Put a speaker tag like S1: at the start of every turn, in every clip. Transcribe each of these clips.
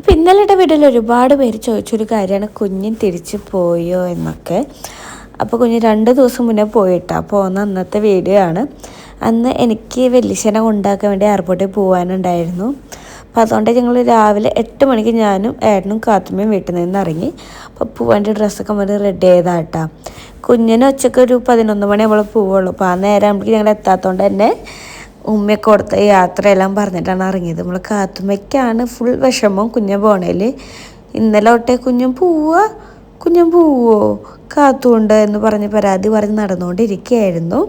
S1: ഇപ്പം ഇന്നലത്തെ വീട്ടിൽ ഒരുപാട് പേര് ചോദിച്ചൊരു കാര്യമാണ് കുഞ്ഞിൻ തിരിച്ചു പോയോ എന്നൊക്കെ. അപ്പോൾ കുഞ്ഞ് രണ്ട് ദിവസം മുന്നേ പോയിട്ടാണ് പോകുന്ന അന്നത്തെ വീഡിയോ ആണ്. അന്ന് എനിക്ക് വെല്ലിശനെ കൊണ്ടാക്കാൻ വേണ്ടി എയർപോർട്ടിൽ പോകാനുണ്ടായിരുന്നു അപ്പോൾ അതുകൊണ്ട് ഞങ്ങൾ രാവിലെ എട്ട് മണിക്ക് ഞാനും ഏട്ടനും കാത്തുമ്മയും വീട്ടിൽ നിന്ന് ഇറങ്ങി. അപ്പോൾ പൂവാന്റെ ഡ്രസ്സൊക്കെ മതി റെഡി ചെയ്താട്ടാ. കുഞ്ഞിന് ഉച്ചയ്ക്ക് ഒരു പതിനൊന്ന് മണി നമ്മൾ പോവുള്ളൂ. അപ്പോൾ ആ നേരം ആകുമ്പോഴേക്കും ഞങ്ങൾ എത്താത്തതുകൊണ്ട് തന്നെ ഉമ്മയൊക്കെ കൊടുത്ത യാത്രയെല്ലാം പറഞ്ഞിട്ടാണ് ഇറങ്ങിയത്. നമ്മൾ കാത്തുമ്മയ്ക്കാണ് ഫുൾ വിഷമം കുഞ്ഞു പോണേൽ ഇന്നലെ ഒട്ടെ കുഞ്ഞും പോവുക കുഞ്ഞും പോവോ കാത്തുകൊണ്ട് എന്ന് പറഞ്ഞ് പരാതി പറഞ്ഞ് നടന്നുകൊണ്ടിരിക്കുകയായിരുന്നു.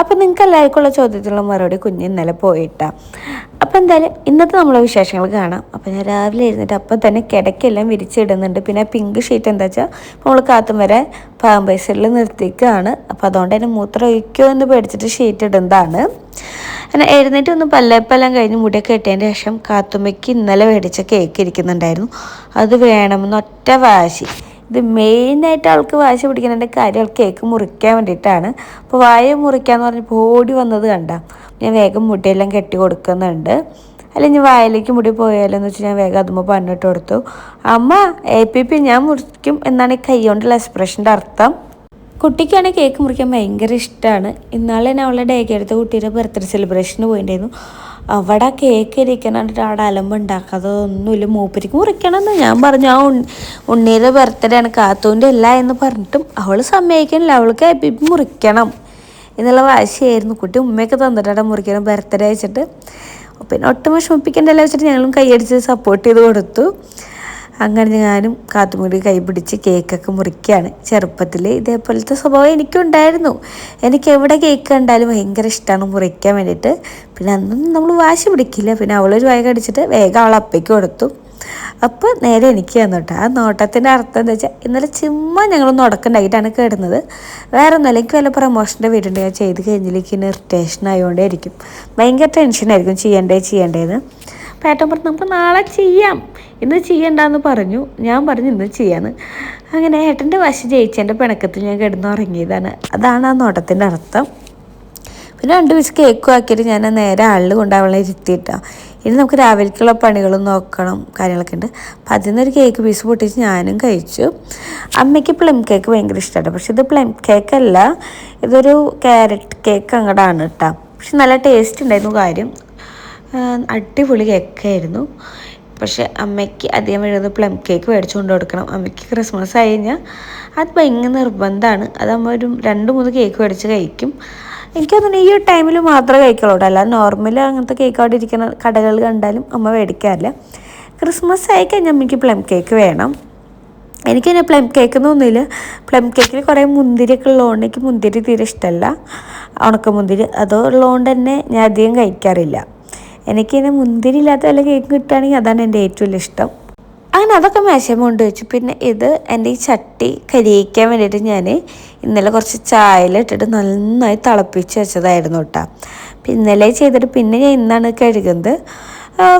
S1: അപ്പം നിങ്ങൾക്ക് എല്ലാവർക്കും ഉള്ള ചോദ്യത്തിനുള്ള മറുപടി കുഞ്ഞ് ഇന്നലെ പോയിട്ടാ. അപ്പം എന്തായാലും ഇന്നത്തെ നമ്മളെ വിശേഷങ്ങൾ കാണാം. അപ്പം ഞാൻ രാവിലെ എഴുന്നേറ്റ് അപ്പം തന്നെ കിടക്കെല്ലാം വിരിച്ചിടുന്നുണ്ട്. പിന്നെ പിങ്ക് ഷീറ്റ് എന്താ വെച്ചാൽ നമ്മൾ കാത്തും വരെ പാമ്പേഴ്സിൽ നിർത്തിക്കുകയാണ് അപ്പോൾ അതുകൊണ്ട് തന്നെ മൂത്രം ഒഴിക്കോ എന്ന് പേടിച്ചിട്ട് ഷീറ്റ് ഇടുന്നതാണ്. അങ്ങനെ എഴുന്നേറ്റ് ഒന്ന് പല്ലപ്പെല്ലാം കഴിഞ്ഞ് മുടിയൊക്കെ കെട്ടിയതിന് ശേഷം കാത്തുമ്മയ്ക്ക് ഇന്നലെ മേടിച്ച കേക്ക് ഇരിക്കുന്നുണ്ടായിരുന്നു. അത് വേണമെന്ന് ഒറ്റ വാശി. ഇത് മെയിനായിട്ട് ആൾക്ക് വാശി പിടിക്കുന്നതിന്റെ കാര്യം ആൾ കേക്ക് മുറിക്കാൻ വേണ്ടിയിട്ടാണ്. അപ്പോൾ വായ മുറിക്കാന്ന് പറഞ്ഞപ്പോൾ ഓടി വന്നത് കണ്ട. ഞാൻ വേഗം മുടിയെല്ലാം കെട്ടി കൊടുക്കുന്നുണ്ട്. അല്ലെങ്കിൽ വയലേക്ക് മുടി പോയാലോ എന്ന് വെച്ചാൽ ഞാൻ വേഗം അതുമ്പോൾ പണിട്ട് കൊടുത്തു. അമ്മ എ പി പി ഞാൻ മുറിക്കും എന്നാണ് ഈ കൈ കൊണ്ടുള്ള എക്സ്പ്രഷന്റെ അർത്ഥം. കുട്ടിക്കാണ് കേക്ക് മുറിക്കാൻ ഭയങ്കര ഇഷ്ടമാണ് ഇന്നാളെ ഞാൻ അവളുടെ ഡേക്ക് എടുത്ത കുട്ടിയുടെ ബർത്ത്ഡേ സെലിബ്രേഷന് പോയിണ്ടായിരുന്നു. അവിടെ കേക്ക് ഇരിക്കണിട്ട് അവിടെ അലമ്പ് ഉണ്ടാക്കാതെ ഒന്നുമില്ല. മൂപ്പരിക്ക് മുറിക്കണമെന്ന് ഞാൻ പറഞ്ഞു. ആ ഉണ്ണി ഉണ്ണിയുടെ ബർത്ത്ഡേ ആണ്. കാത്തൂന്റെ അല്ല എന്ന് പറഞ്ഞിട്ടും അവൾ സമ്മതിക്കണില്ല അവൾക്ക് മുറിക്കണം. എന്നുള്ള വാശിയായിരുന്നു. കുട്ടി ഉമ്മയൊക്കെ തന്നിട്ടാണ് മുറിക്കണം ബർത്ത്ഡേ വെച്ചിട്ട് പിന്നെ ഒട്ടും വിഷമിപ്പിക്കണ്ടല്ലോ വെച്ചിട്ട് ഞങ്ങളും കൈയടിച്ച് സപ്പോർട്ട് ചെയ്ത് കൊടുത്തു. അങ്ങനെ ഞാനും കാത്തുമുടി കൈ പിടിച്ച് കേക്കൊക്കെ മുറിക്കുകയാണ് ചെറുപ്പത്തിൽ ഇതേപോലത്തെ സ്വഭാവം എനിക്കുണ്ടായിരുന്നു. എനിക്ക് എവിടെ കേക്ക് കണ്ടാലും ഭയങ്കര ഇഷ്ടമാണ് മുറിക്കാൻ വേണ്ടിയിട്ട്. പിന്നെ അന്നൊന്നും നമ്മൾ വാശി പിടിക്കില്ല. പിന്നെ അവളൊരു വായ കടിച്ചിട്ട് വേഗം അവൾ അപ്പയ്ക്ക് കൊടുത്തു. അപ്പോൾ നേരെ എനിക്ക് തന്നോട്ടെ ആ നോട്ടത്തിന്റെ അർത്ഥം എന്താ വെച്ചാൽ ഇന്നലെ ചുമ്മാ ഞങ്ങളൊന്ന് ഉടക്കുണ്ടായിട്ടാണ് കേടുന്നത്. വേറെ ഒന്നുമല്ല എനിക്ക് വല്ല പ്രൊമോഷന്റെ വീടുണ്ട് ഞാൻ ചെയ്ത് കഴിഞ്ഞിലേക്ക് ഇറിറ്റേഷൻ ആയതുകൊണ്ടേ ഇരിക്കും ഭയങ്കര ടെൻഷനായിരിക്കും ചെയ്യണ്ടേ ചെയ്യണ്ടേന്ന്. അപ്പോൾ ഏട്ടൻ പറഞ്ഞു നമുക്ക് നാളെ ചെയ്യാം. ഇന്ന് ചെയ്യണ്ടെന്ന് പറഞ്ഞു. ഞാൻ പറഞ്ഞു ഇന്ന് ചെയ്യാന്ന്. അങ്ങനെ ഏട്ടന്റെ വശം ജയിച്ചതിന്റെ പിണക്കത്തിൽ ഞാൻ കിടന്നുറങ്ങിയതാണ്. അതാണ് ആ നോട്ടത്തിന്റെ അർത്ഥം. പിന്നെ രണ്ട് പീസ് കേക്കും ആക്കിയിട്ട് ഞാൻ നേരെ ആളിൽ കൊണ്ട് ഇരുത്തിയിട്ടാണ് ഇനി നമുക്ക് രാവിലേക്കുള്ള പണികളും നോക്കണം കാര്യങ്ങളൊക്കെ ഉണ്ട്. അപ്പം അതിൽ നിന്നൊരു കേക്ക് പീസ് പൊട്ടിച്ച് ഞാനും കഴിച്ചു. അമ്മയ്ക്ക് പ്ലം കേക്ക് ഭയങ്കര ഇഷ്ടമാണ് പക്ഷെ ഇത് പ്ലം കേക്കല്ല ഇതൊരു ക്യാരറ്റ് കേക്ക് അങ്ങടാണ് കേട്ടോ പക്ഷെ നല്ല ടേസ്റ്റ് ഉണ്ടായിരുന്നു കാര്യം. അടിപൊളി കേക്കായിരുന്നു പക്ഷെ അമ്മയ്ക്ക് അധികം വരുന്നത് പ്ലം കേക്ക് മേടിച്ചു കൊണ്ട് കൊടുക്കണം. അമ്മയ്ക്ക് ക്രിസ്മസ് ആയി കഴിഞ്ഞാൽ അത് ഭയങ്കര നിർബന്ധമാണ്. അതമ്മ ഒരു രണ്ട് മൂന്ന് കേക്ക് മേടിച്ച് കഴിക്കും. എനിക്കതൊന്നും ഈ ഒരു ടൈമിൽ മാത്രമേ കഴിക്കുള്ളൂ അല്ല നോർമൽ അങ്ങനത്തെ കേക്ക് അവിടെ ഇരിക്കുന്ന കടകൾ കണ്ടാലും അമ്മ മേടിക്കാറില്ല. ക്രിസ്മസ് ആയി കഴിഞ്ഞാൽ അമ്മയ്ക്ക് പ്ലം കേക്ക് വേണം. എനിക്ക് തന്നെ പ്ലം കേക്ക് എന്നൊന്നുമില്ല പ്ലം കേക്കിൽ കുറേ മുന്തിരിയൊക്കെ ഉള്ളതുകൊണ്ട് എനിക്ക് മുന്തിരി തീരെ ഇഷ്ടമല്ല. ഉണക്കമുന്തിരി അതോ ഉള്ളതുകൊണ്ട് തന്നെ ഞാൻ അധികം കഴിക്കാറില്ല. എനിക്കിങ്ങനെ മുന്തിരി ഇല്ലാത്ത വല്ല കേക്ക് കിട്ടുകയാണെങ്കിൽ അതാണ് എന്റെ ഏറ്റവും വലിയ ഇഷ്ടം. അങ്ങനെ അതൊക്കെ മേശം കൊണ്ട് വെച്ചു. പിന്നെ ഇത് എന്റെ ഈ ചട്ടി കരിയിക്കാൻ വേണ്ടിയിട്ട് ഞാൻ ഇന്നലെ കുറച്ച് ചായയിലിട്ടിട്ട് നന്നായി തിളപ്പിച്ച് വെച്ചതായിരുന്നു കേട്ടോ അപ്പം ഇന്നലെ ചെയ്തിട്ട് പിന്നെ ഞാൻ ഇന്നാണ് കഴുകുന്നത്.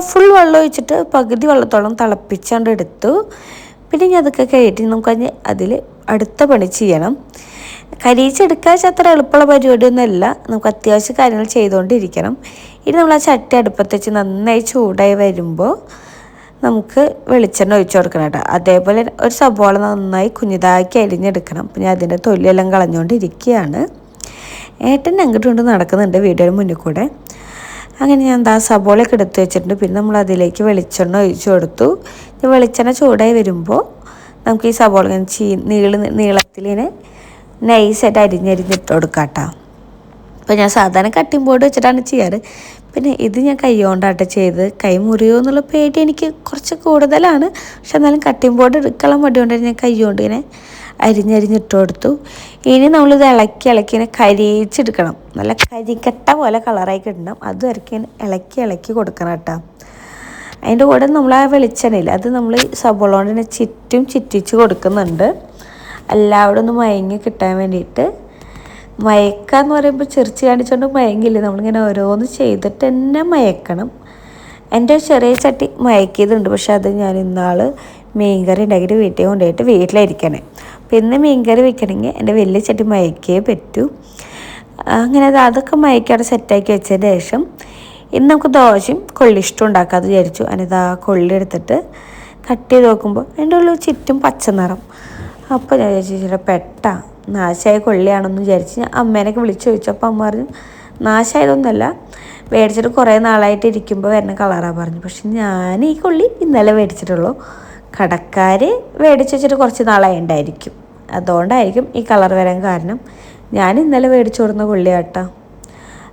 S1: ഫുൾ വെള്ളം ഒഴിച്ചിട്ട് പകുതി വെള്ളത്തോളം തിളപ്പിച്ചാണ്ട് എടുത്തു. പിന്നെ ഞാൻ അതൊക്കെ കഴിഞ്ഞിട്ട് നമുക്ക് അതിൽ അടുത്ത പണി ചെയ്യണം. കരിയിച്ചെടുക്കാൻ അത്ര എളുപ്പമുള്ള പരിപാടിയൊന്നുമല്ല. നമുക്ക് അത്യാവശ്യ കാര്യങ്ങൾ ചെയ്തുകൊണ്ടിരിക്കണം. ഇനി നമ്മൾ ആ ചട്ടി അടുപ്പത്ത് വെച്ച് നന്നായി ചൂടായി വരുമ്പോൾ നമുക്ക് വെളിച്ചെണ്ണ ഒഴിച്ചു കൊടുക്കണം കേട്ടോ. അതേപോലെ ഒരു സബോള നന്നായി കുഞ്ഞിതാക്കി അരിഞ്ഞെടുക്കണം. ഞാൻ അതിന്റെ തൊലിയെല്ലാം കളഞ്ഞുകൊണ്ടിരിക്കുകയാണ്. ഏട്ടൻ അങ്ങോട്ടും കൊണ്ട് നടക്കുന്നുണ്ട് വീഡിയോയുടെ മുന്നിൽ കൂടെ. അങ്ങനെ ഞാൻ എന്താ സബോളയൊക്കെ എടുത്ത് വെച്ചിട്ടുണ്ട്. പിന്നെ നമ്മൾ അതിലേക്ക് വെളിച്ചെണ്ണ ഒഴിച്ചു കൊടുത്തു. വെളിച്ചെണ്ണ ചൂടായി വരുമ്പോൾ നമുക്ക് ഈ സബോള ഇങ്ങനെ ചീ നീള നീളത്തിലിനെ നൈസായിട്ട് അരിഞ്ഞരിഞ്ഞിട്ട് കൊടുക്കാം കേട്ടോ. അപ്പോൾ ഞാൻ സാധാരണ കട്ടിംഗ് ബോർഡ് വെച്ചിട്ടാണ് ചെയ്യാറ്. പിന്നെ ഇത് ഞാൻ കൈ കൊണ്ടാട്ട് ചെയ്ത് കൈ മുറിയോ എന്നുള്ള പേടി എനിക്ക് കുറച്ച് കൂടുതലാണ്. പക്ഷെ എന്നാലും കട്ടിംഗ് ബോർഡ് എടുക്കളം മടി കൊണ്ട് ഞാൻ കൈകൊണ്ട് ഇങ്ങനെ അരിഞ്ഞരിഞ്ഞിട്ട് കൊടുത്തു ഇനി നമ്മളിത് ഇളക്കി ഇളക്കി ഇങ്ങനെ കരിയിച്ചെടുക്കണം. നല്ല കരിക്കട്ട പോലെ കളറായി കിട്ടണം. അത് വരയ്ക്ക് ഇളക്കി ഇളക്കി കൊടുക്കണം കേട്ടോ. അതിന്റെ കൂടെ നമ്മൾ ആ വെളിച്ചെണ്ണയില്ല അത് നമ്മൾ സബോളോണ്ടിനെ ചുറ്റും ചുറ്റിച്ച് കൊടുക്കുന്നുണ്ട്. എല്ലാവരും ഒന്ന് മയങ്ങി കിട്ടാൻ വേണ്ടിയിട്ട് മയക്കാന്ന് പറയുമ്പോൾ ചെറിച്ച് കാണിച്ചുകൊണ്ട് മയങ്ങില്ല? നമ്മളിങ്ങനെ ഓരോന്ന് ചെയ്തിട്ട് തന്നെ മയക്കണം. എന്റെ ചെറിയ ചട്ടി മയക്കിയതുണ്ട്. പക്ഷെ അത് ഞാൻ ഇന്നാൾ മീൻകറി ഉണ്ടാക്കിയിട്ട് വീട്ടിൽ കൊണ്ടുപോയിട്ട് വീട്ടിലിരിക്കണേ ഇന്ന് മീൻകറി വെക്കണമെങ്കിൽ എന്റെ വലിയ ചട്ടി മയക്കേ പറ്റൂ. അങ്ങനെ അത് അതൊക്കെ മയക്കാടെ സെറ്റാക്കി വെച്ചതിന് ശേഷം ഇന്ന് നമുക്ക് ദോശയും കൊള്ളി ഇഷ്ടം ഉണ്ടാക്കാമെന്ന് വിചാരിച്ചു. അനിതാ കൊള്ളി എടുത്തിട്ട് കട്ട് ചെയ്ത് നോക്കുമ്പോൾ അതിന്റെ ഉള്ളിൽ ചുറ്റും പച്ച നിറം അപ്പോൾ ഞാൻ വിചാരിച്ചു പെട്ട നാശമായ കൊള്ളിയാണെന്ന് വിചാരിച്ച് അമ്മേനൊക്കെ വിളിച്ച് ചോദിച്ചു. അപ്പോൾ അമ്മ പറഞ്ഞു നാശമായതൊന്നുമല്ല മേടിച്ചിട്ട് കുറേ നാളായിട്ട് ഇരിക്കുമ്പോൾ വരുന്ന കളറാണ് പറഞ്ഞു. പക്ഷെ ഞാൻ ഈ കൊള്ളി ഇന്നലെ മേടിച്ചിട്ടുള്ളൂ. കടക്കാർ മേടിച്ച് വെച്ചിട്ട് കുറച്ച് നാളായി ഉണ്ടായിരിക്കും അതുകൊണ്ടായിരിക്കും ഈ കളർ വരാൻ കാരണം ഞാൻ ഇന്നലെ മേടിച്ചു കൊടുന്ന കൊള്ളിയാട്ടോ.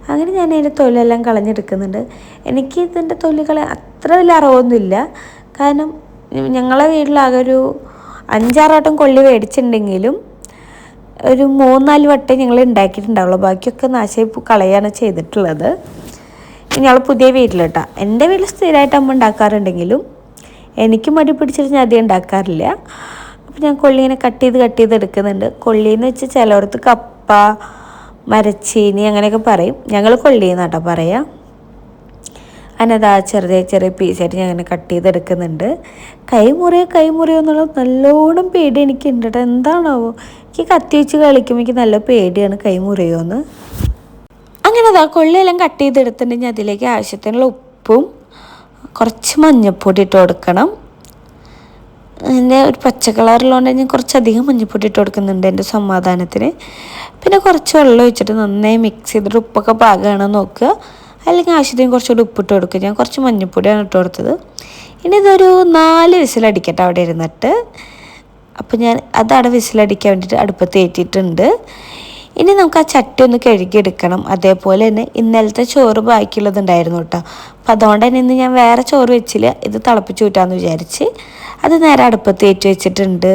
S1: അങ്ങനെ ഞാൻ അതിന്റെ തൊല്ലെല്ലാം കളഞ്ഞെടുക്കുന്നുണ്ട്. എനിക്ക് ഇതിന്റെ തൊലികൾ അത്ര വലിയ അറിവൊന്നുമില്ല. കാരണം ഞങ്ങളെ വീട്ടിലാകെ ഒരു അഞ്ചാറ് വട്ടം കൊള്ളി മേടിച്ചിട്ടുണ്ടെങ്കിലും ഒരു മൂന്നാൽ വട്ടം ഞങ്ങൾ ഉണ്ടാക്കിയിട്ടുണ്ടാവുള്ളൂ ബാക്കിയൊക്കെ നാശമായി കളയാണ് ചെയ്തിട്ടുള്ളത്. ഞങ്ങൾ പുതിയ വീട്ടിലിട്ടാണ് എന്റെ വീട്ടിൽ സ്ഥിരമായിട്ട് അമ്മ ഉണ്ടാക്കാറുണ്ടെങ്കിലും എനിക്ക് മടി പിടിച്ചിട്ട് ഞാൻ അധികം ഉണ്ടാക്കാറില്ല അപ്പോൾ ഞാൻ കൊള്ളിങ്ങനെ കട്ട് ചെയ്ത് കട്ട് ചെയ്ത് എടുക്കുന്നുണ്ട്. കൊള്ളീന്ന് വെച്ച് ചിലയിടത്ത് കപ്പ മരച്ചീനി അങ്ങനെയൊക്കെ പറയും. ഞങ്ങൾ കൊള്ളിയെന്നാട്ടോ പറയാം. അതിനത് ആ ചെറിയ ചെറിയ പീസായിട്ട് ഞാൻ അങ്ങനെ കട്ട് ചെയ്തെടുക്കുന്നുണ്ട്. കൈമുറിയോ കൈമുറിയോ എന്നുള്ള നല്ലോണം പേടി എനിക്കുണ്ട് കേട്ടോ എന്താണാവോ? എനിക്ക് കത്തി വെച്ച് കളിക്കുമ്പോൾ എനിക്ക് നല്ല പേടിയാണ് കൈമുറിയോ എന്ന് അങ്ങനെ അതാ കൊള്ളിയെല്ലാം കട്ട് ചെയ്തെടുത്തിട്ടുണ്ടെങ്കിൽ അതിലേക്ക് ആവശ്യത്തിനുള്ള ഉപ്പും കുറച്ച് മഞ്ഞപ്പൊടി ഇട്ട് കൊടുക്കണം. എന്റെ ഒരു പച്ച കളറിലുകൊണ്ട് ഞാൻ കുറച്ചധികം മഞ്ഞൾപ്പൊടി ഇട്ട് കൊടുക്കുന്നുണ്ട് എന്റെ സമാധാനത്തിന്. പിന്നെ കുറച്ച് വെള്ളം ഒഴിച്ചിട്ട് നന്നായി മിക്സ് ചെയ്തിട്ട് ഉപ്പൊക്കെ പാകമാണോ നോക്കുക. അല്ലെങ്കിൽ ആവശ്യത്തിന് കുറച്ചുകൂടി ഉപ്പിട്ട് കൊടുക്കുക ഞാൻ കുറച്ച് മഞ്ഞൾപ്പൊടിയാണ് ഇട്ട് കൊടുത്തത്. ഇനി ഇതൊരു നാല് വിസിലടിക്കട്ടെ അവിടെ ഇരുന്നിട്ട്. അപ്പോൾ ഞാൻ അതവിടെ വിസിലടിക്കാൻ വേണ്ടിയിട്ട് അടുപ്പത്ത് ഏറ്റിട്ടുണ്ട് ഇനി നമുക്ക് ആ ചട്ടി ഒന്ന് കഴുകിയെടുക്കണം. അതേപോലെ തന്നെ ഇന്നലത്തെ ചോറ് ബാക്കിയുള്ളതുണ്ടായിരുന്നു കേട്ടോ. അപ്പം അതുകൊണ്ട് തന്നെ ഇന്ന് ഞാൻ വേറെ ചോറ് വെച്ചില്ല. ഇത് തിളപ്പിച്ച് കൂട്ടാമെന്ന് വിചാരിച്ച്. അത് നേരെ അടുപ്പത്ത് കയറ്റി വെച്ചിട്ടുണ്ട്.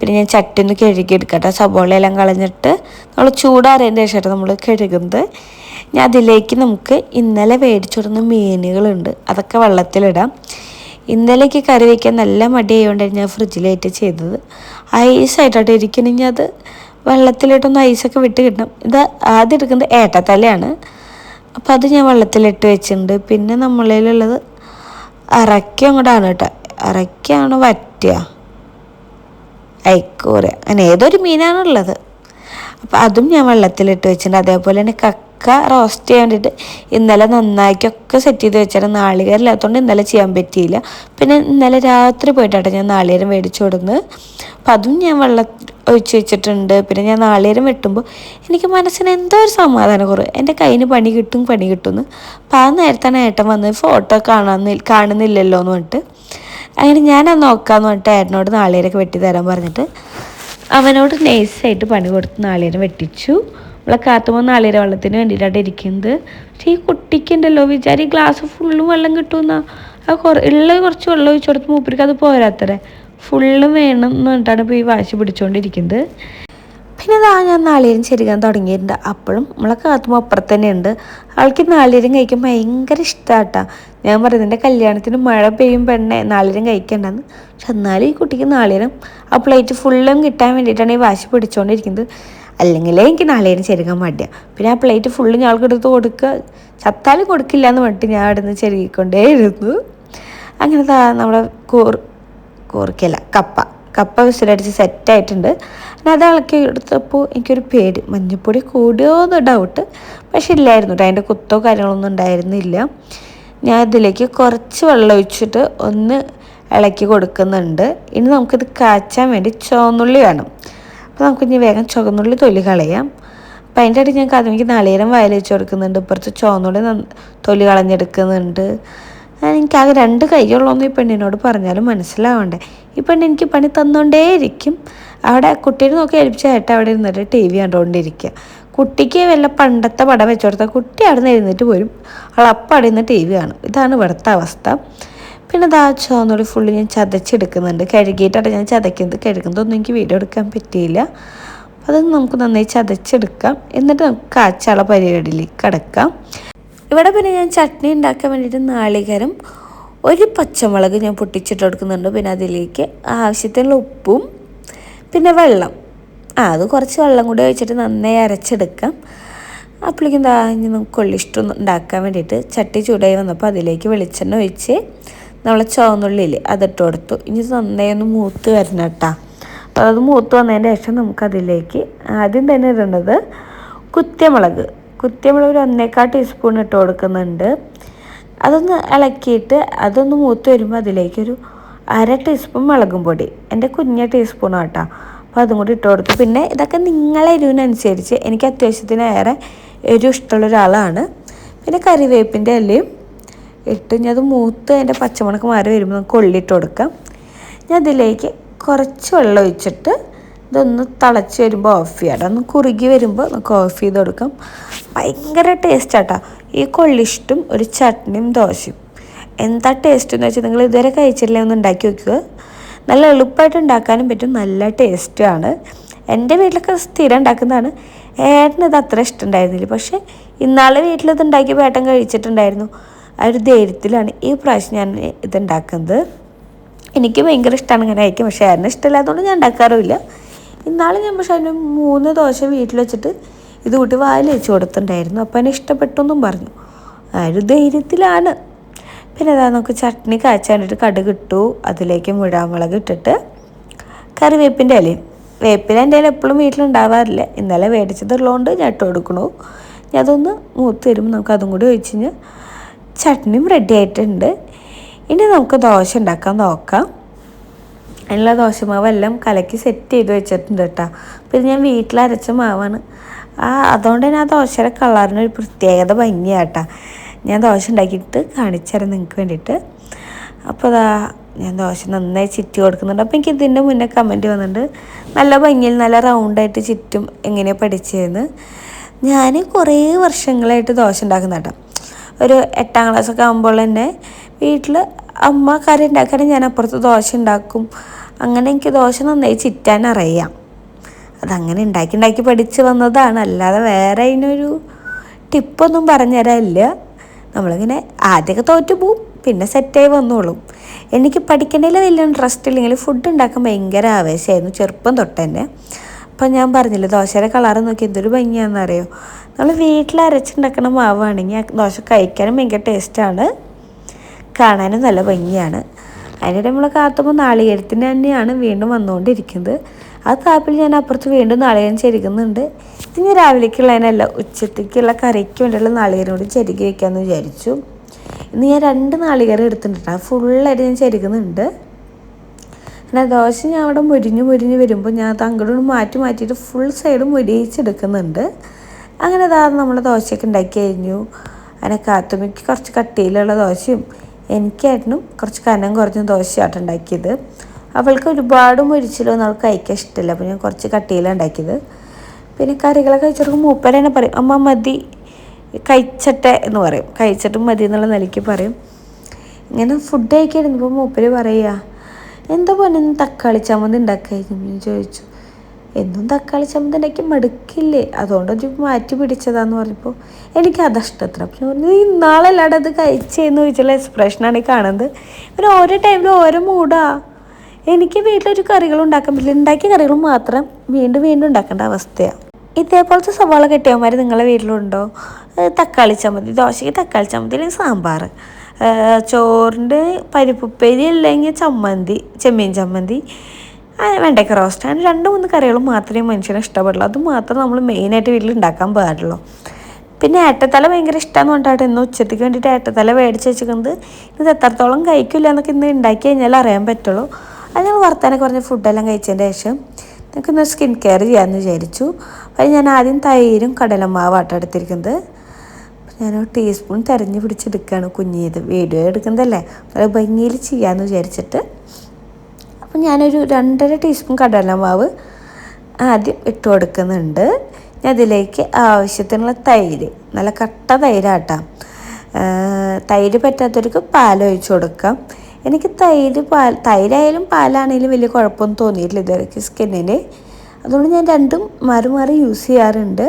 S1: പിന്നെ ഞാൻ ചട്ടി ഒന്ന് കഴുകിയെടുക്കട്ടെ സബോളയെല്ലാം കളഞ്ഞിട്ട് നമ്മൾ ചൂടാറിയതിന്റെ ശേഷം നമ്മൾ കഴുകുന്നത്. ഞാൻ അതിലേക്ക് നമുക്ക് ഇന്നലെ മേടിച്ചിടുന്ന മീനുകളുണ്ട്. അതൊക്കെ വെള്ളത്തിലിടാം. ഇന്നലേക്ക് കറി വയ്ക്കാൻ നല്ല മടിയായതുകൊണ്ടാണ് ഞാൻ ഫ്രിഡ്ജിലേറ്റ് ചെയ്തത്. ഐസായിട്ടോട്ടെ ഇരിക്കണം. ഇനി അത് വെള്ളത്തിലിട്ടൊന്ന് ഐസൊക്കെ വിട്ട് കിട്ടണം. ഇത് ആദ്യം എടുക്കുന്നത് ഏട്ടത്തലയാണ്. അപ്പം അത് ഞാൻ വെള്ളത്തിലിട്ട് വെച്ചിട്ടുണ്ട്. പിന്നെ നമ്മളിലുള്ളത് അറയ്ക്ക അങ്ങോട്ടാണ് കേട്ടോ. അറയ്ക്കാണ് വറ്റുക ഐക്കൂറ അങ്ങനെ ഏതൊരു മീനാണുള്ളത്. അപ്പോൾ അതും ഞാൻ വെള്ളത്തിലിട്ട് വെച്ചിട്ടുണ്ട്. അതേപോലെ തന്നെ കക്ക റോസ്റ്റ് ചെയ്യാൻ വേണ്ടിയിട്ട് ഇന്നലെ നന്നാക്കിയൊക്കെ സെറ്റ് ചെയ്ത് വെച്ചാൽ നാളികേരമില്ലാത്തതുകൊണ്ട് ഇന്നലെ ചെയ്യാൻ പറ്റിയില്ല. പിന്നെ ഇന്നലെ രാത്രി പോയിട്ടാണ് ഞാൻ നാളികേരം മേടിച്ചു കൊടുന്ന്. അപ്പം അതും ഞാൻ വെള്ളം ഒഴിച്ച് വെച്ചിട്ടുണ്ട്. പിന്നെ ഞാൻ നാളികേരം വെട്ടുമ്പോൾ എനിക്ക് മനസ്സിന് എന്തോ ഒരു സമാധാനം കുറവ് എന്റെ കയ്യിന് പണി കിട്ടും പണി കിട്ടുമെന്ന് അപ്പം ആ നേരത്താണ് ഏട്ടൻ വന്ന് ഫോട്ടോ കാണാൻ കാണുന്നില്ലല്ലോ എന്ന് പറഞ്ഞിട്ട്. അങ്ങനെ ഞാനത് നോക്കാമെന്ന് പറഞ്ഞിട്ട് ഏട്ടനോട് നാളികേരൊക്കെ വെട്ടി തരാൻ പറഞ്ഞിട്ട് അവനോട് നൈസായിട്ട് പണി കൊടുത്ത് നാളികേരം വെട്ടിച്ചു. നമ്മളെ കാത്തുമ്പോൾ നാളികേര വെള്ളത്തിന് വേണ്ടിയിട്ടാണ് ഇരിക്കുന്നത്. പക്ഷേ ഈ കുട്ടിക്കുണ്ടല്ലോ വിചാരി ഗ്ലാസ് ഫുള്ളും വെള്ളം കിട്ടുമെന്നാ. ആ കുറ ഉള്ള കുറച്ച് വെള്ളം ഒഴിച്ചു കൊടുത്ത് മൂപ്പർക്ക് അത് പോരാത്തരേ. ഫുള്ളും വേണം എന്ന് പറഞ്ഞിട്ടാണ് ഇപ്പോൾ ഈ വാശി പിടിച്ചുകൊണ്ടിരിക്കുന്നത് പിന്നെ ഇതാ ഞാൻ നാളികേരം ചെരുകാൻ തുടങ്ങിയിട്ടുണ്ട്. അപ്പോഴും നമ്മളെ കാത്തുമ്പോൾ അപ്പുറത്ത് തന്നെയുണ്ട് ആൾക്ക് നാളികേരം കഴിക്കാൻ ഭയങ്കര ഇഷ്ടമാട്ടാ ഞാൻ പറയുന്നത് എന്റെ കല്യാണത്തിന് മഴ പെയ്യും പെണ്ണെ നാളികേരം കഴിക്കണ്ടെന്ന്. പക്ഷെ എന്നാലും ഈ കുട്ടിക്ക് നാളികേരം ആ പ്ലേറ്റ് ഫുള്ളും കിട്ടാൻ വേണ്ടിയിട്ടാണ് ഈ വാശി പിടിച്ചുകൊണ്ടിരിക്കുന്നത് അല്ലെങ്കിലേ എനിക്ക് നാളികേരം ചെരുകാൻ മടിയാണ് പിന്നെ ആ പ്ലേറ്റ് ഫുള്ള് ഞങ്ങൾക്ക് എടുത്ത് കൊടുക്കുക ചത്താലും കൊടുക്കില്ല എന്ന് പറഞ്ഞിട്ട് ഞാൻ അവിടെ നിന്ന് ചെരുകിക്കൊണ്ടേയിരുന്നു. അങ്ങനെ നമ്മുടെ കോർ കോർക്കല കപ്പ. കപ്പ വിസിലടിച്ച് സെറ്റായിട്ടുണ്ട് പിന്നെ അത് ഇളക്കി എടുത്തപ്പോൾ എനിക്കൊരു പേടി. മഞ്ഞൾപ്പൊടി കൂടിയോ എന്ന് ഡൗട്ട് പക്ഷെ ഇല്ലായിരുന്നു അതിന്റെ കുത്തോ കാര്യങ്ങളൊന്നും ഉണ്ടായിരുന്നില്ല. ഞാൻ ഇതിലേക്ക് കുറച്ച് വെള്ളം ഒഴിച്ചിട്ട് ഒന്ന് ഇളക്കി കൊടുക്കുന്നുണ്ട്. ഇനി നമുക്കിത് കാച്ചാൻ വേണ്ടി ചുവന്നുള്ളി വേണം. അപ്പോൾ നമുക്കിനി വേഗം ചുവന്നുള്ളി തൊലി കളയാം. അപ്പം അതിന്റെ ഇടയ്ക്ക് ഞാൻ കഥമിക്ക് നാളികേരം വയൽ വെച്ച് കൊടുക്കുന്നുണ്ട്. ഇപ്പുറത്ത് ചുവന്നുള്ളി തൊലി കളഞ്ഞെടുക്കുന്നുണ്ട്. എനിക്കാകെ രണ്ട് കൈയുള്ളൊന്നും ഈ പെണ്ണിനോട് പറഞ്ഞാലും മനസ്സിലാവണ്ടേ. ഈ പെണ്ണ് എനിക്ക് പണി തന്നുകൊണ്ടേയിരിക്കും അവിടെ കുട്ടീനെ നോക്കി ഏൽപ്പിച്ച ഏട്ട അവിടെ ഇരുന്നിട്ട് ടി വി കണ്ടുകൊണ്ടിരിക്കുക കുട്ടിക്ക് വല്ല പണ്ടത്തെ പടം വെച്ചു കൊടുത്താൽ കുട്ടി അവിടെ നിന്ന് എഴുന്നേറ്റ് പോരും. അവൾ അപ്പം അവിടെ നിന്ന് ടി വി കാണും. ഇതാണ് ഇവിടുത്തെ അവസ്ഥ. പിന്നെ ദാ ചോന്നുള്ളി ഫുള്ള് ഞാൻ ചതച്ചെടുക്കുന്നുണ്ട്. കഴുകിയിട്ടാണ് ഞാൻ ചതയ്ക്കുന്നത്. കഴുകുന്നതൊന്നും എനിക്ക് വീഡിയോ എടുക്കാൻ പറ്റിയില്ല. അത് നമുക്ക് നന്നായി ചതച്ചെടുക്കാം. എന്നിട്ട് നമുക്ക് കാച്ചാള പരിപാടിയിലേക്ക് കിടക്കാം. ഇവിടെ പിന്നെ ഞാൻ ചട്നി ഉണ്ടാക്കാൻ വേണ്ടിയിട്ട് നാളികരം ഒരു പച്ചമുളക് ഞാൻ പൊട്ടിച്ചിട്ട് കൊടുക്കുന്നുണ്ട്. പിന്നെ അതിലേക്ക് ആവശ്യത്തിനുള്ള ഉപ്പും പിന്നെ വെള്ളം. ആ അത് കുറച്ച് വെള്ളം കൂടി ഒഴിച്ചിട്ട് നന്നായി അരച്ചെടുക്കാം. അപ്പോഴേക്കും എന്താ ഇനി നമുക്ക് കൊള്ളിഷ്ടം ഉണ്ടാക്കാൻ വേണ്ടിയിട്ട് ചട്ടി ചൂടായി വന്നപ്പോൾ അതിലേക്ക് വെളിച്ചെണ്ണ ഒഴിച്ച് നമ്മളെ ചുവന്നുള്ളിയിൽ അതിട്ട് കൊടുത്തു. ഇനി നന്നായി ഒന്ന് മൂത്ത് വരണം കേട്ടോ. അപ്പോൾ അത് മൂത്ത് വന്നതിന്റെ ശേഷം നമുക്കതിലേക്ക് ആദ്യം തന്നെ ഇടേണ്ടത് കുത്തിയമുളക് കുത്തിയമുളക് ഒരു ഒന്നേക്കാൾ ടീസ്പൂൺ ഇട്ട് കൊടുക്കുന്നുണ്ട്. അതൊന്ന് ഇളക്കിയിട്ട് അതൊന്ന് മൂത്ത് വരുമ്പോൾ അതിലേക്കൊരു അര ടീസ്പൂൺ മുളകും പൊടി. എന്റെ കുഞ്ഞ ടീസ്പൂൺ കേട്ടോ അപ്പോൾ അതും കൂടി ഇട്ട് കൊടുത്തു. പിന്നെ ഇതൊക്കെ നിങ്ങളെ എരിവിനനുസരിച്ച് എനിക്ക് അത്യാവശ്യത്തിന് ഏറെ എരിവ് ഇഷ്ടമുള്ള ഒരാളാണ്. പിന്നെ കറിവേപ്പിന്റെ ഇലയും ഇട്ട് ഞാൻ അത് മൂത്ത് അതിന്റെ പച്ചമുളക് മാറി വരുമ്പോൾ നമുക്ക് ഉള്ളിട്ട് കൊടുക്കാം. ഞാൻ അതിലേക്ക് കുറച്ച് വെള്ളം ഒഴിച്ചിട്ട് ഇതൊന്ന് തിളച്ച് വരുമ്പോൾ ഓഫ് ചെയ്യാം ഒന്ന് കുറുകി വരുമ്പോൾ നമുക്ക് ഓഫ് ചെയ്ത് കൊടുക്കാം. ഭയങ്കര ടേസ്റ്റ് ആട്ടോ. ഈ കൊള്ളിഷ്ടും ഒരു ചട്നിയും ദോശയും. എന്താ ടേസ്റ്റ് എന്ന് വെച്ചാൽ നിങ്ങൾ ഇതുവരെ കഴിച്ചിട്ടില്ല? ഒന്ന് ഉണ്ടാക്കി വെക്കുക നല്ല എളുപ്പമായിട്ട് ഉണ്ടാക്കാനും പറ്റും. നല്ല ടേസ്റ്റുമാണ് എന്റെ വീട്ടിലൊക്കെ സ്ഥിരം ഉണ്ടാക്കുന്നതാണ്. ഏട്ടന് ഇത് അത്ര ഇഷ്ടമുണ്ടായിരുന്നില്ല. പക്ഷേ ഇന്നാളെ വീട്ടിൽ ഇത് ഉണ്ടാക്കിയപ്പോൾ ഏട്ടൻ കഴിച്ചിട്ടുണ്ടായിരുന്നു. ആ ഒരു ധൈര്യത്തിലാണ് ഈ പ്രാവശ്യം ഞാൻ ഇത് ഉണ്ടാക്കുന്നത്. എനിക്ക് ഭയങ്കര ഇഷ്ടമാണ് ഇങ്ങനെ ആയിരിക്കും പക്ഷേ ഏട്ടന് ഇഷ്ടമില്ലാത്തതുകൊണ്ട് ഞാൻ ഉണ്ടാക്കാറുമില്ല. ഇന്നാളെ ഞാൻ പക്ഷേ അതിന് മൂന്ന് ദോശ വീട്ടിൽ വെച്ചിട്ട് ഇത് കൂട്ടി വായിൽ വെച്ച് കൊടുത്തിട്ടുണ്ടായിരുന്നു. അപ്പം എന്നെ ഇഷ്ടപ്പെട്ടെന്നും പറഞ്ഞു. ആ ഒരു ധൈര്യത്തിലാണ്. പിന്നെ അതാ നമുക്ക് ചട്നി കാച്ചാൻ വേണ്ടിയിട്ട് കടുക് ഇട്ടു. അതിലേക്ക് മുഴാമുളക് ഇട്ടിട്ട് കറിവേപ്പിന്റെ ഇലയും. വേപ്പില എന്റെ ഇല എപ്പോഴും വീട്ടിലുണ്ടാവാറില്ല. ഇന്നലെ മേടിച്ചതുള്ളതുകൊണ്ട് ഞാൻ ഇട്ട് കൊടുക്കണു. ഞാൻ അതൊന്ന് മൂത്ത് വരുമ്പോൾ നമുക്ക് അതും കൂടി ഒഴിച്ച് കഴിഞ്ഞാൽ ചട്നിയും റെഡി ആയിട്ടുണ്ട്. ഇനി നമുക്ക് ദോശ ഉണ്ടാക്കാൻ നോക്കാം. അതിനുള്ള ദോശമാവെല്ലാം കലക്കി സെറ്റ് ചെയ്ത് വെച്ചിട്ടുണ്ട് കേട്ടോ. പിന്നെ ഞാൻ വീട്ടിൽ അരച്ച മാവാണ്. ആ അതുകൊണ്ട് തന്നെ ആ ദോശയുടെ കളറിന് ഒരു പ്രത്യേകത ഭംഗിയാട്ടാ ഞാൻ ദോശ ഉണ്ടാക്കിയിട്ട് കാണിച്ചുതരാം നിങ്ങൾക്ക് വേണ്ടിയിട്ട്. അപ്പോൾ അതാ ഞാൻ ദോശ നന്നായി ചിറ്റി കൊടുക്കുന്നുണ്ട്. അപ്പോൾ എനിക്ക് ഇതിന്റെ മുന്നേ കമന്റ് വന്നിട്ടുണ്ട്. നല്ല ഭംഗിയിൽ നല്ല റൗണ്ടായിട്ട് ചുറ്റും എങ്ങനെയാണ് പഠിച്ചതെന്ന്. ഞാൻ കുറേ വർഷങ്ങളായിട്ട് ദോശ ഉണ്ടാക്കുന്ന കേട്ടോ. ഒരു എട്ടാം ക്ലാസ്സൊക്കെ ആകുമ്പോൾ തന്നെ വീട്ടിൽ അമ്മ കറി ഉണ്ടാക്കുകയാണെങ്കിൽ ഞാൻ അപ്പുറത്ത് ദോശ ഉണ്ടാക്കും. അങ്ങനെ എനിക്ക് ദോശ നന്നായി ചിറ്റാൻ അറിയാം. അതങ്ങനെ ഉണ്ടാക്കി ഉണ്ടാക്കി പഠിച്ച് വന്നതാണ്. അല്ലാതെ വേറെ അതിനൊരു ടിപ്പൊന്നും പറഞ്ഞു തരാനില്ല. നമ്മളിങ്ങനെ ആദ്യമൊക്കെ തോറ്റു പോവും പിന്നെ സെറ്റായി വന്നോളും. എനിക്ക് പഠിക്കണേൽ വലിയ ഇൻട്രസ്റ്റ് ഇല്ലെങ്കിൽ ഫുഡ് ഉണ്ടാക്കാൻ ഭയങ്കര ആവേശമായിരുന്നു ചെറുപ്പം തൊട്ട് തന്നെ അപ്പം ഞാൻ പറഞ്ഞില്ലേ ദോശയുടെ കളറ് നോക്കി എന്തൊരു ഭംഗിയാണെന്നറിയോ? നമ്മൾ വീട്ടിൽ അരച്ചുണ്ടാക്കുന്ന മാവാണെങ്കിൽ ദോശ കഴിക്കാനും ഭയങ്കര ടേസ്റ്റാണ് കാണാനും നല്ല ഭംഗിയാണ്. അതിനിടെ നമ്മൾ കാത്തുമ്പോൾ നാളികേരത്തിന് തന്നെയാണ് വീണ്ടും വന്നുകൊണ്ടിരിക്കുന്നത്. ആ താപ്പിൽ ഞാൻ അപ്പുറത്ത് വീണ്ടും നാളികേരം ചെരുകുന്നുണ്ട്. ഇത് ഞാൻ രാവിലേക്കുള്ളതിനല്ല ഉച്ചത്തേക്കുള്ള കറിക്ക് വേണ്ടിയുള്ള നാളികേരം കൂടി ചെരുകി വെക്കാമെന്ന് വിചാരിച്ചു. ഇന്ന് ഞാൻ രണ്ട് നാളികേരം എടുത്തിട്ടുണ്ട്. ഫുള്ളായിട്ട് ഞാൻ ചെരുകുന്നുണ്ട്. പിന്നെ ദോശ ഞാൻ അവിടെ മുരിഞ്ഞ് മുരിഞ്ഞ് വരുമ്പോൾ ഞാൻ അത് മാറ്റി മാറ്റിയിട്ട് ഫുൾ സൈഡ് മുരിയിച്ചെടുക്കുന്നുണ്ട് അങ്ങനെ അതാ നമ്മൾ ദോശയൊക്കെ ഉണ്ടാക്കി കഴിഞ്ഞു. അങ്ങനെ കാത്തുമ്മയ്ക്ക് കുറച്ച് കട്ടിയിലുള്ള ദോശയും എനിക്കായിട്ടും കുറച്ച് കനം കുറഞ്ഞ ദോശയാട്ടം ഉണ്ടാക്കിയത്. അവൾക്ക് ഒരുപാട് മുരിച്ചിലൊന്നും അവൾക്ക് കഴിക്കാൻ ഇഷ്ടമില്ല. അപ്പോൾ ഞാൻ കുറച്ച് കട്ടിയിലാണ് ഉണ്ടാക്കിയത്. പിന്നെ കറികളൊക്കെ കഴിച്ചവർക്ക് മൂപ്പരെന്നെ പറയും അമ്മ മതി കഴിച്ചട്ടെ എന്ന് പറയും. കഴിച്ചിട്ട് മതി എന്നുള്ള നിലയ്ക്ക് പറയും. ഇങ്ങനെ ഫുഡ് കഴിക്കായിരുന്നപ്പോൾ മൂപ്പര് പറയുക എന്താ പോലെ തക്കാളി ചമ്മന്തി ഉണ്ടാക്കായിരുന്നു? ഞാൻ ചോദിച്ചു. എന്നും തക്കാളി ചമ്മന്തി ഉണ്ടാക്കി മടുക്കില്ലേ? അതുകൊണ്ട് ഒരു മാറ്റി പിടിച്ചതാന്ന് പറഞ്ഞപ്പോൾ എനിക്ക് അതഷ്ടത്ര. പക്ഷെ നീ ഇന്നാളല്ലാണ്ട് അത് കഴിച്ചേന്ന് ചോദിച്ചുള്ള എക്സ്പ്രഷനാണ് ഈ കാണുന്നത്. പിന്നെ ഓരോ ടൈമിലും ഓരോ മൂടാ എനിക്ക് വീട്ടിലൊരു കറികൾ ഉണ്ടാക്കാൻ പറ്റില്ല. ഉണ്ടാക്കിയ കറികൾ മാത്രം വീണ്ടും വീണ്ടും ഉണ്ടാക്കേണ്ട അവസ്ഥയാണ് ഇതേപോലത്തെ സവാള കെട്ടിയവന്മാർ നിങ്ങളെ വീട്ടിലുണ്ടോ? തക്കാളി ചമ്മന്തി ദോശയ്ക്ക് തക്കാളി ചമ്മന്തി അല്ലെങ്കിൽ സാമ്പാർ. ചോറിന്റെ പരിപ്പുപ്പേരി അല്ലെങ്കിൽ ചമ്മന്തി ചെമ്മീൻ ചമ്മന്തി. വെണ്ടയ്ക്ക റോസ്റ്റ് അങ്ങനെ രണ്ട് മൂന്ന് കറികൾ മാത്രമേ മനുഷ്യന് ഇഷ്ടപ്പെടുള്ളൂ. അത് മാത്രം നമ്മൾ മെയിനായിട്ട് വീട്ടിൽ ഉണ്ടാക്കാൻ പാടുള്ളൂ. പിന്നെ ഏട്ടത്തല ഭയങ്കര ഇഷ്ടമെന്ന് പറഞ്ഞിട്ട് ഇന്ന് ഉച്ചത്തേക്ക് വേണ്ടിയിട്ട് ഏട്ടത്തല മേടിച്ച് വെച്ചിരിക്കുന്നത് ഇത് എത്രത്തോളം കഴിക്കില്ല എന്നൊക്കെ ഇന്ന് ഉണ്ടാക്കി കഴിഞ്ഞാൽ അറിയാൻ പറ്റുള്ളൂ. അത് ഞങ്ങൾ വർത്താനൊക്കെ പറഞ്ഞ ഫുഡെല്ലാം കഴിച്ചതിന്റെ ശേഷം ഇന്ന് സ്കിൻ കെയർ ചെയ്യാമെന്ന് വിചാരിച്ചു. അപ്പോൾ ഞാൻ ആദ്യം തൈരും കടലമാവാട്ടോ എടുത്തിരിക്കുന്നത്. ഞാൻ ടീസ്പൂൺ തിരഞ്ഞു പിടിച്ചെടുക്കുകയാണ് കുഞ്ഞിയത് വീഡിയോ എടുക്കുന്നതല്ലേ? നല്ല ഭംഗിയിൽ ചെയ്യാമെന്ന് വിചാരിച്ചിട്ട്. അപ്പം ഞാനൊരു രണ്ടര ടീസ്പൂൺ കടലമാവ് ആദ്യം ഇട്ട് കൊടുക്കുന്നുണ്ട്. ഞാൻ അതിലേക്ക് ആവശ്യത്തിനുള്ള തൈര് നല്ല കട്ട തൈരാട്ടാം. തൈര് പറ്റാത്തവർക്ക് പാൽ ഒഴിച്ച് കൊടുക്കാം. എനിക്ക് തൈര് പാൽ തൈരായാലും പാലാണെങ്കിലും വലിയ കുഴപ്പമൊന്നും തോന്നിയിട്ടില്ല ഇതുവരെക്ക് സ്കിന്നിന്. അതുകൊണ്ട് ഞാൻ രണ്ടും മാറി മാറി യൂസ് ചെയ്യാറുണ്ട്.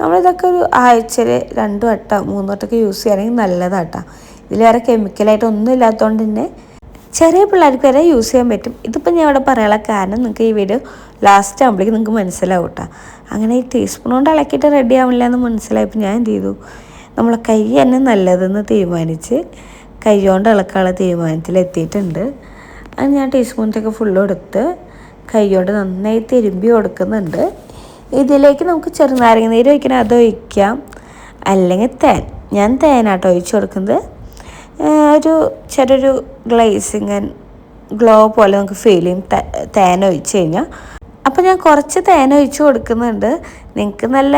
S1: നമ്മളിതൊക്കെ ഒരു ആഴ്ചയിൽ രണ്ട് വട്ടം മൂന്ന് വട്ടമൊക്കെ യൂസ് ചെയ്യുകയാണെങ്കിൽ നല്ലതാട്ടോ. ഇതിൽ വേറെ കെമിക്കലായിട്ട് ഒന്നും ഇല്ലാത്തതുകൊണ്ട് തന്നെ ചെറിയ പിള്ളേർക്ക് വരെ യൂസ് ചെയ്യാൻ പറ്റും. ഇതിപ്പോൾ ഞാൻ ഇവിടെ പറയാനുള്ള കാരണം നിങ്ങൾക്ക് ഈ വീഡിയോ ലാസ്റ്റ് ആകുമ്പോഴേക്കും നിങ്ങൾക്ക് മനസ്സിലാവും കേട്ടോ അങ്ങനെ ഈ ടീസ്പൂൺ കൊണ്ട് ഇളക്കിയിട്ട് റെഡി ആവില്ല എന്ന് മനസ്സിലായപ്പോൾ ഞാൻ എന്ത് ചെയ്തു? നമ്മളെ കൈ തന്നെ നല്ലതെന്ന് തീരുമാനിച്ച് കൈ കൊണ്ട് ഇളക്കാനുള്ള തീരുമാനത്തിൽ എത്തിയിട്ടുണ്ട്. അത് ഞാൻ ടീസ്പൂണത്തൊക്കെ ഫുള്ള് എടുത്ത് കൈ കൊണ്ട് നന്നായി തിരുമ്പി കൊടുക്കുന്നുണ്ട്. ഇതിലേക്ക് നമുക്ക് ചെറുനാരങ്ങ നീര് ഒഴിക്കണം. അത് ഒഴിക്കാം. അല്ലെങ്കിൽ തേൻ. ഞാൻ തേനാട്ടോ ഒഴിച്ചു കൊടുക്കുന്നത്. ഒരു ചെറിയൊരു ഗ്ലേസിങ് ഗ്ലോ പോലെ നമുക്ക് ഫീൽ ചെയ്യും. തേൻ ഒഴിച്ച് കഴിഞ്ഞാൽ അപ്പോൾ ഞാൻ കുറച്ച് തേൻ ഒഴിച്ച് കൊടുക്കുന്നുണ്ട്. നിങ്ങൾക്ക് നല്ല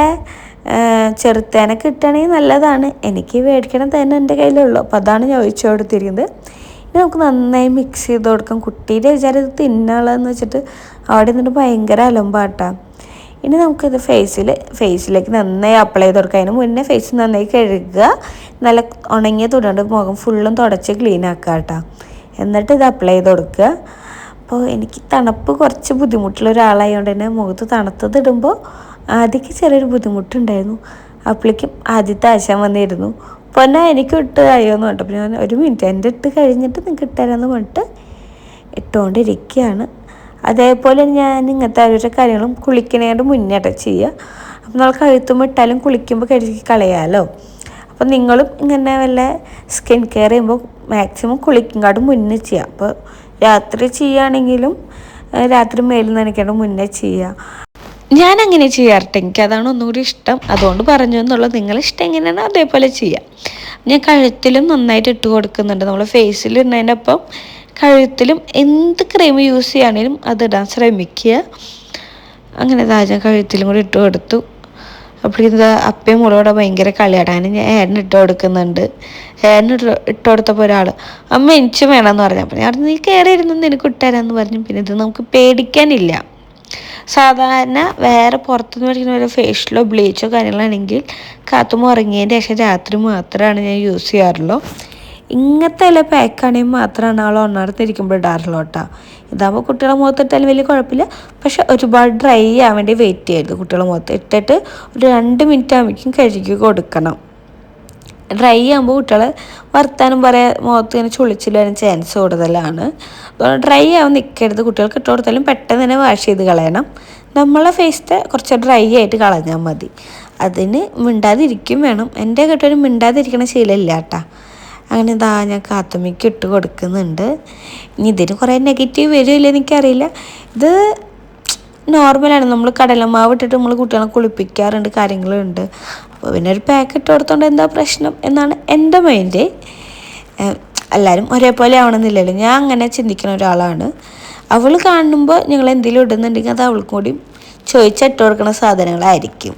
S1: ചെറുത്തേനൊക്കെ കിട്ടുകയാണെങ്കിൽ നല്ലതാണ്. എനിക്ക് മേടിക്കണം തേൻ എന്റെ കയ്യിലുള്ളൂ. അപ്പോൾ അതാണ് ഞാൻ ഒഴിച്ച് കൊടുത്തിരിക്കുന്നത്. ഇനി നമുക്ക് നന്നായി മിക്സ് ചെയ്ത് കൊടുക്കാം. കുട്ടീന്റെ വിചാരം ഇത് തിന്നാളെന്ന് വെച്ചിട്ട് അവിടെ നിന്നിട്ട് ഭയങ്കര അലമ്പാട്ടാം. ഇനി നമുക്കിത് ഫേസിൽ ഫേസിലേക്ക് നന്നായി അപ്ലൈ ചെയ്ത് കൊടുക്കുക അതിന് മുന്നേ ഫേസ് നന്നായി കഴുകുക. നല്ല ഉണങ്ങിയ തുടണ്ട് മുഖം ഫുള്ളും തുടച്ച് ക്ലീൻ ആക്കുക കേട്ടോ. എന്നിട്ട് ഇത് അപ്ലൈ ചെയ്ത് കൊടുക്കുക അപ്പോൾ എനിക്ക് തണുപ്പ് കുറച്ച് ബുദ്ധിമുട്ടുള്ള ഒരാളായതുകൊണ്ട് തന്നെ മുഖത്ത് തണുത്തത് ഇടുമ്പോൾ ആദ്യമൊക്കെ ചെറിയൊരു ബുദ്ധിമുട്ടുണ്ടായിരുന്നു. അപ്പോഴേക്കും ആദ്യത്തെ ആശാൻ വന്നിരുന്നു. പൊന്നാ എനിക്ക് ഇട്ട് കഴിയുമെന്ന് പറഞ്ഞിട്ട്. ഞാൻ ഒരു മിനിറ്റ് എന്റെ ഇട്ട് കഴിഞ്ഞിട്ട് നിങ്ങൾക്ക് ഇട്ടുതരാമെന്ന് പറഞ്ഞിട്ട് ഇട്ടുകൊണ്ടിരിക്കുകയാണ് അതേപോലെ ഞാൻ ഇങ്ങനത്തെ ഓരോരോ കാര്യങ്ങളും കുളിക്കണേന്റെ മുന്നേട്ട ചെയ്യുക അപ്പം നമ്മൾ കഴുത്തുമ്പോൾ ഇട്ടാലും കുളിക്കുമ്പോൾ കഴുകി കളയാമല്ലോ അപ്പം നിങ്ങളും ഇങ്ങനെ വല്ല സ്കിൻ കെയർ ചെയ്യുമ്പോൾ മാക്സിമം കുളിക്കുംകാട്ടും മുന്നേ ചെയ്യുക അപ്പോൾ രാത്രി ചെയ്യുകയാണെങ്കിലും രാത്രി മേലിൽ നനയ്ക്കേണ്ട മുന്നേ ചെയ്യുക ഞാൻ അങ്ങനെ ചെയ്യാറുണ്ട് എനിക്ക് അതാണ് ഒന്നുകൂടി ഇഷ്ടം. അതുകൊണ്ട് പറഞ്ഞു എന്നുള്ളത് നിങ്ങൾ ഇഷ്ടം എങ്ങനെയാണ് അതേപോലെ ചെയ്യാം. ഞാൻ കഴുത്തിലും നന്നായിട്ട് ഇട്ട് കൊടുക്കുന്നുണ്ട്. നമ്മൾ ഫേസിൽ ഇടുന്നതിന്റെ കഴുത്തിലും എന്ത് ക്രീം യൂസ് ചെയ്യുകയാണെങ്കിലും അത് ഇടാൻ ശ്രമിക്കുക. അങ്ങനെ താജ കഴുത്തിലും കൂടി ഇട്ട് കൊടുത്തു. അപ്പോഴേക്കും ഇത് അപ്പയും മുളകൂടെ ഭയങ്കര കളിയാടാൻ ഞാൻ ഏട്ടന് ഇട്ട് കൊടുക്കുന്നുണ്ട്. ഏട്ടന് ഇട്ട് കൊടുത്തപ്പോൾ ഒരാൾ അമ്മ എനിക്ക് വേണമെന്ന് പറഞ്ഞു. അപ്പോൾ ഞാൻ പറഞ്ഞു, നീ കയറി ഇരുന്നു നിനക്ക് ഇട്ടുതരാമെന്ന് പറഞ്ഞു. പിന്നെ ഇത് നമുക്ക് പേടിക്കാനില്ല. സാധാരണ വേറെ പുറത്തുനിന്ന് മേടിക്കുന്ന ഒരു ഫേഷ്യലോ ബ്ലീച്ചോ കാര്യങ്ങളാണെങ്കിൽ കാത്തുമ്പോൾ ഉറങ്ങിയതിന്റെ ശേഷം രാത്രി മാത്രമാണ് ഞാൻ യൂസ് ചെയ്യാറുള്ളൂ. ഇങ്ങനത്തെ എല്ലാ പാക്കാണെങ്കിൽ മാത്രമാണ് ആൾ ഉണർന്നിരിക്കുമ്പോൾ ഇടാറുള്ളൂ കേട്ടോ. ഇതാകുമ്പോൾ കുട്ടികളെ മുഖത്തിട്ടാലും വലിയ കുഴപ്പമില്ല. പക്ഷെ ഒരുപാട് ഡ്രൈ ആവാൻ വേണ്ടി വെയിറ്റ് ചെയ്യരുത് കുട്ടികളെ മുഖത്ത്. ഇട്ടിട്ട് ഒരു രണ്ട് മിനിറ്റ് ആകുമ്പോഴേക്കും കഴുകി കൊടുക്കണം. ഡ്രൈ ആകുമ്പോൾ കുട്ടികൾ വർത്താനം പറയാൻ മുഖത്ത് ഇങ്ങനെ ചുളിച്ചിൽ വരാൻ ചാൻസ് കൂടുതലാണ്. അതുകൊണ്ട് ഡ്രൈ ആവാൻ നിൽക്കരുത് കുട്ടികൾക്ക് ഇട്ട് കൊടുത്താലും പെട്ടെന്ന് തന്നെ വാഷ് ചെയ്ത് കളയണം. നമ്മളെ ഫേസത്തെ കുറച്ച് ഡ്രൈ ആയിട്ട് കളഞ്ഞാൽ മതി. അതിന് മിണ്ടാതിരിക്കും വേണം. എന്റെ കേട്ടൊരു മിണ്ടാതിരിക്കണ ശീലമില്ല കേട്ടാ. അങ്ങനെ ഇതാ ഞാൻ കാത്തുമ്മയ്ക്ക് ഇട്ട് കൊടുക്കുന്നുണ്ട്. ഇനി ഇതിന് കുറേ നെഗറ്റീവ് വരുമില്ല എനിക്കറിയില്ല. ഇത് നോർമലാണ് നമ്മൾ കടലമാവ് ഇട്ടിട്ട് നമ്മൾ കുട്ടികളെ കുളിപ്പിക്കാറുണ്ട് കാര്യങ്ങളുണ്ട്. അപ്പോൾ പിന്നെ ഒരു പാക്കറ്റ് കൊടുത്തോണ്ട് എന്താ പ്രശ്നം എന്നാണ് എന്റെ മൈൻഡ് എല്ലാവരും ഒരേപോലെ ആവണമെന്നില്ലല്ലോ. ഞാൻ അങ്ങനെ ചിന്തിക്കുന്ന ഒരാളാണ്. അവൾ കാണുമ്പോൾ ഞങ്ങൾ എന്തെങ്കിലും ഇടുന്നുണ്ടെങ്കിൽ അത് അവൾക്കും കൂടി ചോദിച്ചിട്ട് കൊടുക്കുന്ന സാധനങ്ങളായിരിക്കും.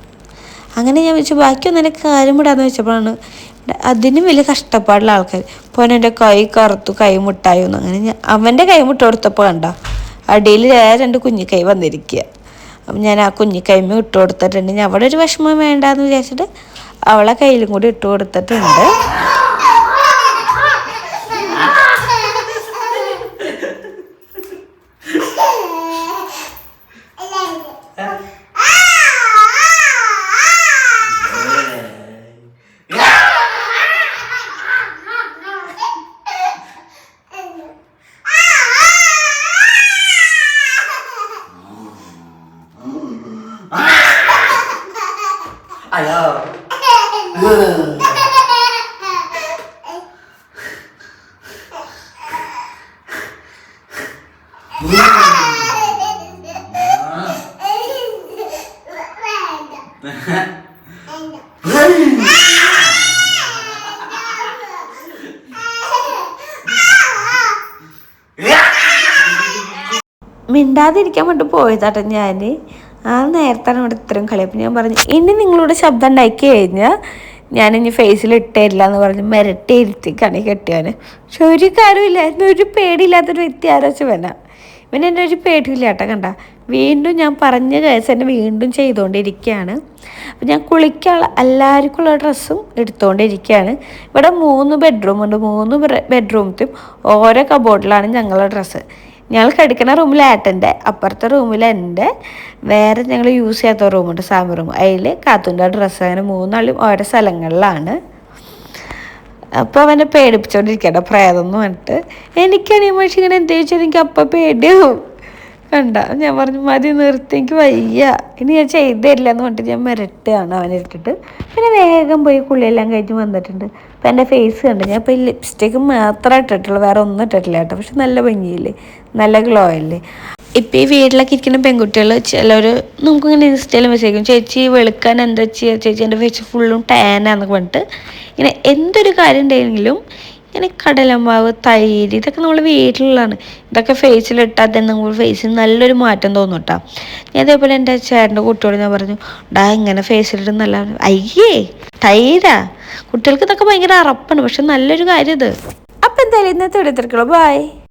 S1: അങ്ങനെ ഞാൻ വെച്ചു ബാക്കിയൊന്നും എനിക്ക് കാര്യം ഇടാന്ന് വെച്ചപ്പോഴാണ് അതിനും വലിയ കഷ്ടപ്പാടുള്ള ആൾക്കാർ എന്റെ കൈ കറുത്തു കൈ മുട്ടായൊന്നും. അങ്ങനെ അവന്റെ കൈ മുട്ട കൊടുത്തപ്പോൾ കണ്ട അടിയിൽ രണ്ട് കുഞ്ഞിക്കൈ വന്നിരിക്കുക അപ്പം ഞാൻ ആ കുഞ്ഞിക്കൈമ ഇട്ട് കൊടുത്തിട്ടുണ്ട്. ഞാൻ അവിടെ ഒരു വിഷമം വേണ്ടാന്ന് വിചാരിച്ചിട്ട് അവളെ കയ്യിലും കൂടി ഇട്ട് കൊടുത്തിട്ടുണ്ട്.
S2: അയ്യോ
S1: മിണ്ടാതിരിക്കാൻ വേണ്ടി പോയതാട്ടെ ഞാൻ ആ നേരത്താണ് ഇവിടെ ഇത്രയും കളി. അപ്പം ഞാൻ പറഞ്ഞു ഇനി നിങ്ങളോട് ശബ്ദം ഉണ്ടാക്കി കഴിഞ്ഞാൽ ഞാൻ ഇനി ഫേസിൽ ഇട്ടേരില്ല എന്ന് പറഞ്ഞ് മിരട്ടി ഇരുത്തി കണി കെട്ടിയാന്. പക്ഷെ ഒരു കാര്യമില്ലായിരുന്നു ഒരു പേടിയില്ലാത്തൊരു വ്യക്തി ആലോചിച്ച് വേന പിന്നെ എന്റെ ഒരു പേടിയില്ല കേട്ടോ കണ്ട. വീണ്ടും ഞാൻ പറഞ്ഞ കേസ് തന്നെ വീണ്ടും ചെയ്തുകൊണ്ടിരിക്കുകയാണ്. അപ്പം ഞാൻ കുളിക്കാനുള്ള എല്ലാവർക്കും ഉള്ള ഡ്രസ്സും എടുത്തുകൊണ്ടിരിക്കുകയാണ്. ഇവിടെ മൂന്ന് ബെഡ്റൂമുണ്ട് മൂന്ന് ബെഡ്റൂമത്തും ഓരോ കബോർഡിലാണ് ഞങ്ങളുടെ ഡ്രസ്സ്. ഞങ്ങൾ കിടക്കുന്ന റൂമിൽ ഏട്ടന്റെ അപ്പുറത്തെ റൂമിൽ എന്റെ വേറെ ഞങ്ങൾ യൂസ് ചെയ്യാത്ത റൂമുണ്ട് സാമ്പ റൂം അതിൽ കാത്തുന്റെ ഡ്രസ്സ് അങ്ങനെ മൂന്നാളും ഓരോ സ്ഥലങ്ങളിലാണ്. അപ്പോൾ അവനെ പേടിപ്പിച്ചോണ്ടിരിക്കട്ടെ പ്രേതം എന്ന് പറഞ്ഞിട്ട്. എനിക്കാണെങ്കിൽ പക്ഷേ ഇങ്ങനെ എന്താ വെച്ചാൽ എനിക്ക് അപ്പം പേടിയാവും. കണ്ട. ഞാൻ പറഞ്ഞു മതി നിർത്തി എനിക്ക് വയ്യ. ഇനി ഞാൻ ചെയ്തില്ല എന്ന് പറഞ്ഞിട്ട് ഞാൻ മിരട്ടുകയാണ് അവനെ ഇട്ടിട്ട് പിന്നെ വേഗം പോയി കുളിയെല്ലാം കഴിഞ്ഞ് വന്നിട്ടുണ്ട്. അപ്പം എന്റെ ഫേസ് കണ്ട്. ഞാൻ ഇപ്പോൾ ഈ ലിപ്സ്റ്റിക്ക് മാത്രമേ ഇട്ടിട്ടുള്ളൂ. വേറെ ഒന്നും ഇട്ടിട്ടില്ല കേട്ടോ. പക്ഷെ നല്ല ഭംഗിയില്ലേ? നല്ല ഗ്ലോ അല്ലേ? ഇപ്പം ഈ വീട്ടിലൊക്കെ ഇരിക്കുന്ന പെൺകുട്ടികൾ ചിലർ നമുക്കിങ്ങനെ ഇൻസ്റ്റയിൽ മെസ്സേജ് ചേച്ചി വെളുക്കാൻ എന്താ ചെയ്യുക ചേച്ചി എന്റെ ഫേസ് ഫുള്ളും ടാനാന്നൊക്കെ പറഞ്ഞിട്ട്. ഇങ്ങനെ എന്തൊരു കാര്യം ഉണ്ടെങ്കിലും ഇനി കടലമാവ് തൈര് ഇതൊക്കെ നമ്മൾ വീട്ടിലുള്ളതാണ്. ഇതൊക്കെ ഫേസിലിട്ടാൽ തന്നെ നമ്മൾ ഫേസിൽ നല്ലൊരു മാറ്റം തോന്നും കേട്ടോ ഞാൻ അതേപോലെ എന്റെ ചേട്ടന്റെ കുട്ടിയോട് ഞാൻ പറഞ്ഞു ഡാ ഇങ്ങനെ ഫേസിലിട്ട് നല്ല അയ്യേ തൈരാ? കുട്ടികൾക്ക് ഇതൊക്കെ ഭയങ്കര അറപ്പാണ് പക്ഷെ നല്ലൊരു കാര്യം ഇത്. അപ്പം എന്തായാലും ഇന്നത്തെ ഇവിടെ ബൈ